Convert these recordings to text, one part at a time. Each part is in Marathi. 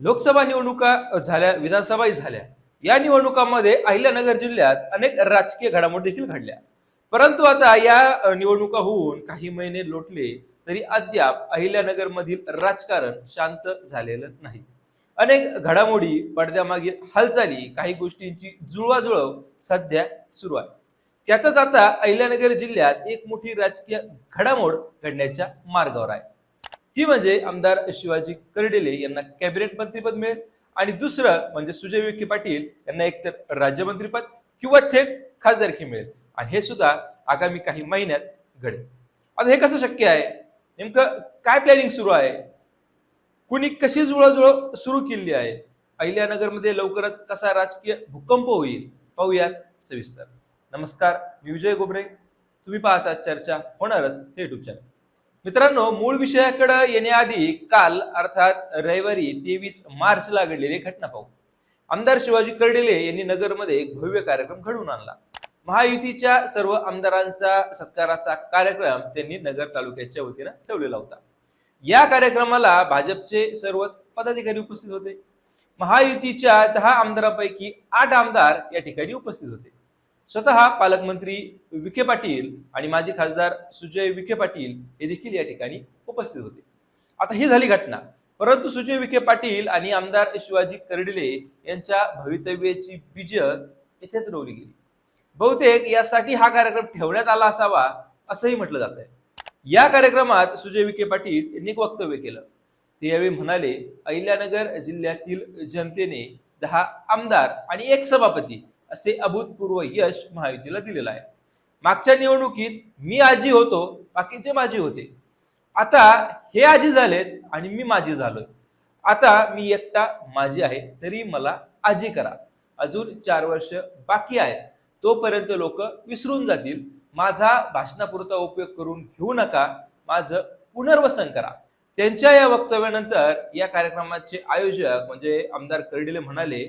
लोकसभा निवडणुका झाल्या विधानसभाही झाल्या. या निवडणुकांमध्ये अहिल्यानगर जिल्ह्यात अनेक राजकीय घडामोडी देखील घडल्या. परंतु आता या निवडणुका होऊन काही महिने लोटले तरी अद्याप अहिल्यानगर मधील राजकारण शांत झालेलं नाही. अनेक घडामोडी पडद्यामागील हालचाली काही गोष्टींची जुळवाजुळव सध्या सुरू आहे. त्यातच आता अहिल्यानगर जिल्ह्यात एक मोठी राजकीय घडामोड घडण्याच्या मार्गावर आहे. ती म्हणजे आमदार शिवाजी कर्डिले यांना कॅबिनेट मंत्रीपद मिळेल. आणि दुसरं म्हणजे सुजय विखे पाटील यांना एकतर राज्यमंत्रीपद किंवा थेट खासदारकी मिळेल. आणि हे सुद्धा आगामी काही महिन्यात घडेल. आता हे कसं शक्य आहे? नेमकं काय प्लॅनिंग सुरू आहे? कुणी कशी जुळजुळ सुरू केली आहे? अहिल्यानगरमध्ये लवकरच कसा राजकीय भूकंप होईल? पाहूयात सविस्तर. नमस्कार मी विजय गोबरे. तुम्ही पाहता चर्चा होणारच हे युट्यूब चॅनल मित्रांनो मूळ विषयाकडे येण्याआधी काल अर्थात रविवारी तेवीस मार्चला घडलेली घटना पाहू. आमदार शिवाजी कर्डिले यांनी नगरमध्ये एक भव्य कार्यक्रम घडवून आणला. महायुतीच्या सर्व आमदारांचा सत्काराचा कार्यक्रम त्यांनी नगर तालुक्याच्या वतीनं ठेवलेला होता. या कार्यक्रमाला भाजपचे सर्वच पदाधिकारी उपस्थित होते. महायुतीच्या दहा आमदारांपैकी आठ आमदार या ठिकाणी उपस्थित होते. स्वतः पालकमंत्री विखे पाटील आणि माजी खासदार सुजय विखे पाटील हे देखील या ठिकाणी उपस्थित होते. आता ही झाली घटना. परंतु सुजय विखे पाटील आणि आमदार शिवाजी कर्डिले यांच्या भवितव्याची बीज येथेच रोवली गेली. बहुतेक यासाठी हा कार्यक्रम ठेवण्यात आला असावा असंही म्हटलं जात आहे या कार्यक्रमात सुजय विखे पाटील यांनी एक वक्तव्य केलं. ते यावेळी म्हणाले अहिल्यानगर जिल्ह्यातील जनतेने दहा आमदार आणि एक सभापती असे अभूतपूर्व यश महायुतीला दिलेलं आहे. मागच्या निवडणुकीत मी आजी होतो बाकीचे माझे होते. आता हे आजी झालेत आणि मी माझी झालोय. आता मी एकटा माझी आहे तरी मला आजी करा. अजून चार वर्ष बाकी आहेत. तोपर्यंत लोक विसरून जातील. माझा भाषणापुरता उपयोग करून घेऊ नका. माझं पुनर्वसन करा. त्यांच्या या वक्तव्यानंतर या कार्यक्रमाचे आयोजक म्हणजे आमदार कर्डिले म्हणाले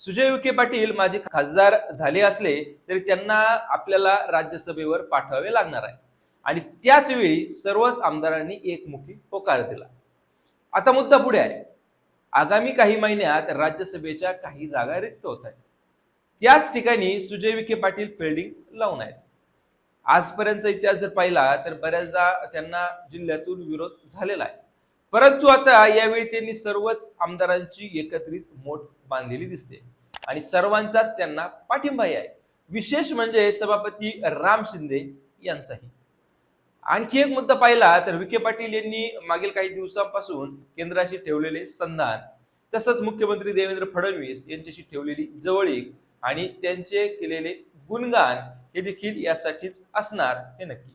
सुजय विखे पाटील माझे खासदार झाले असले तरी त्यांना आपल्याला राज्यसभेवर पाठवावे लागणार आहे. आणि त्याच वेळी सर्वच आमदारांनी एकमुखी होकार दिला. आता मुद्दा पुढे आहे. आगामी काही महिन्यात राज्यसभेच्या काही जागा रिक्त होत आहेत. त्याच ठिकाणी सुजय विखे पाटील फिल्डिंग लावून आहेत. आजपर्यंतचा इतिहास जर पाहिला तर बऱ्याचदा त्यांना जिल्ह्यातून विरोध झालेला आहे. परंतु आता यावेळी त्यांनी सर्वच आमदारांची एकत्रित मोठ बांधलेली दिसते. आणि सर्वांचाच त्यांना पाठिंबाही आहे. विशेष म्हणजे सभापती राम शिंदे यांचाही. आणखी एक मुद्दा पाहिला तर विखे पाटील यांनी मागील काही दिवसांपासून केंद्राशी ठेवलेले संधान तसंच मुख्यमंत्री देवेंद्र फडणवीस यांच्याशी ठेवलेली जवळीक आणि त्यांचे केलेले गुणगान हे देखील यासाठीच असणार हे नक्की.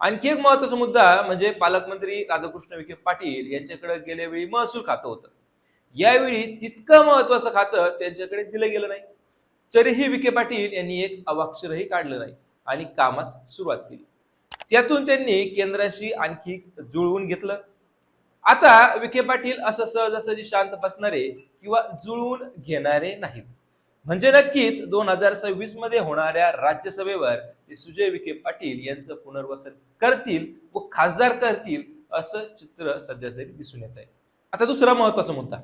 आणखी एक महत्त्वाचा मुद्दा म्हणजे पालकमंत्री राधाकृष्ण विखे पाटील यांच्याकडे गेल्या वेळी महसूल खातं होतं. यावेळी तितकं महत्वाचं खातं त्यांच्याकडे दिलं गेलं नाही. तरीही विखे पाटील यांनी एक अवाक्षरही काढलं नाही आणि कामास सुरुवात केली. त्यातून त्यांनी केंद्राशी आणखी जुळवून घेतलं. आता विखे पाटील असं सहजासहजी शांत बसणारे किंवा जुळवून घेणारे नाहीत. म्हणजे नक्कीच दोन हजार सव्वीसमध्ये होणाऱ्या राज्यसभेवर ते सुजय विखे पाटील यांचं पुनर्वसन करतील व खासदार करतील असं चित्र सध्या तरी दिसून येत आहे. आता दुसरा महत्त्वाचा मुद्दा.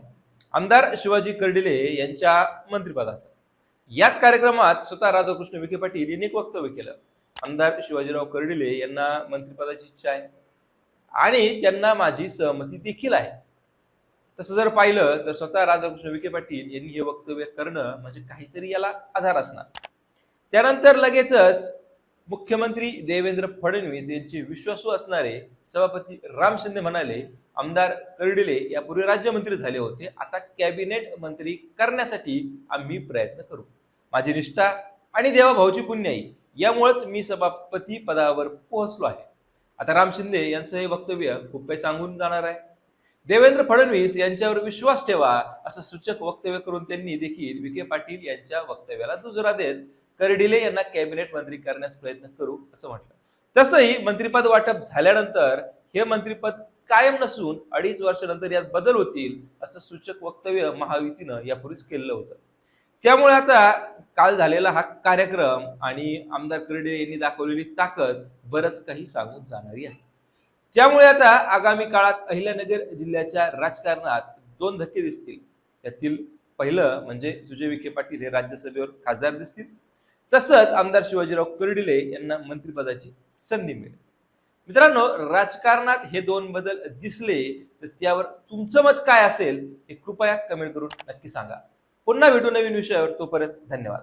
आमदार शिवाजी कर्डिले यांच्या मंत्रिपदाचा. याच कार्यक्रमात स्वतः राधाकृष्ण विखे पाटील यांनी एक वक्तव्य केलं. आमदार शिवाजीराव कर्डिले यांना मंत्रिपदाची इच्छा आहे. आणि त्यांना माझी सहमती देखील आहे. तसं जर पाहिलं तर स्वतः राधाकृष्ण विखे पाटील यांनी हे वक्तव्य करणं म्हणजे काहीतरी याला आधार असणार. त्यानंतर लगेचच मुख्यमंत्री देवेंद्र फडणवीस यांचे विश्वासू असणारे सभापती राम शिंदे म्हणाले आमदार कर्डिले यापूर्वी राज्यमंत्री झाले होते आता कॅबिनेट मंत्री करण्यासाठी आम्ही प्रयत्न करू. माझी निष्ठा आणि देवाभाऊची पुण्याई यामुळेच मी सभापती पदावर पोहोचलो आहे. आता राम शिंदे यांचं हे वक्तव्य खूप काही सांगून जाणार आहे. देवेंद्र फडणवीस यांच्यावर विश्वास ठेवा असं सूचक वक्तव्य करून त्यांनी देखील विखे पाटील यांच्या वक्तव्याला दुजोरा देत कर्डिले यांना कॅबिनेट मंत्री करण्यास प्रयत्न करू असं म्हटलं. तसंही मंत्रिपद वाटप झाल्यानंतर हे मंत्रिपद कायम नसून अडीच वर्षानंतर यात बदल होतील असं सूचक वक्तव्य महायुतीनं यापूर्वीच केलं होतं. त्यामुळे आता काल झालेला हा कार्यक्रम आणि आमदार कर्डे यांनी दाखवलेली ताकद बरंच काही सांगून जाणारी आहे. त्यामुळे आता आगामी काळात अहिल्यानगर जिल्ह्याच्या राजकारणात दोन धक्के दिसतील. त्यातील पहिलं म्हणजे सुजय विखे पाटील हे राज्यसभेवर खासदार दिसतील. तसंच आमदार शिवाजीराव कर्डिले यांना मंत्रिपदाची संधी मिळेल. मित्रांनो राजकारणात हे दोन बदल दिसले तर त्यावर तुमचं मत काय असेल हे कृपया कमेंट करून नक्की सांगा. पुन्हा भेटू नवीन विषयावर. तोपर्यंत धन्यवाद.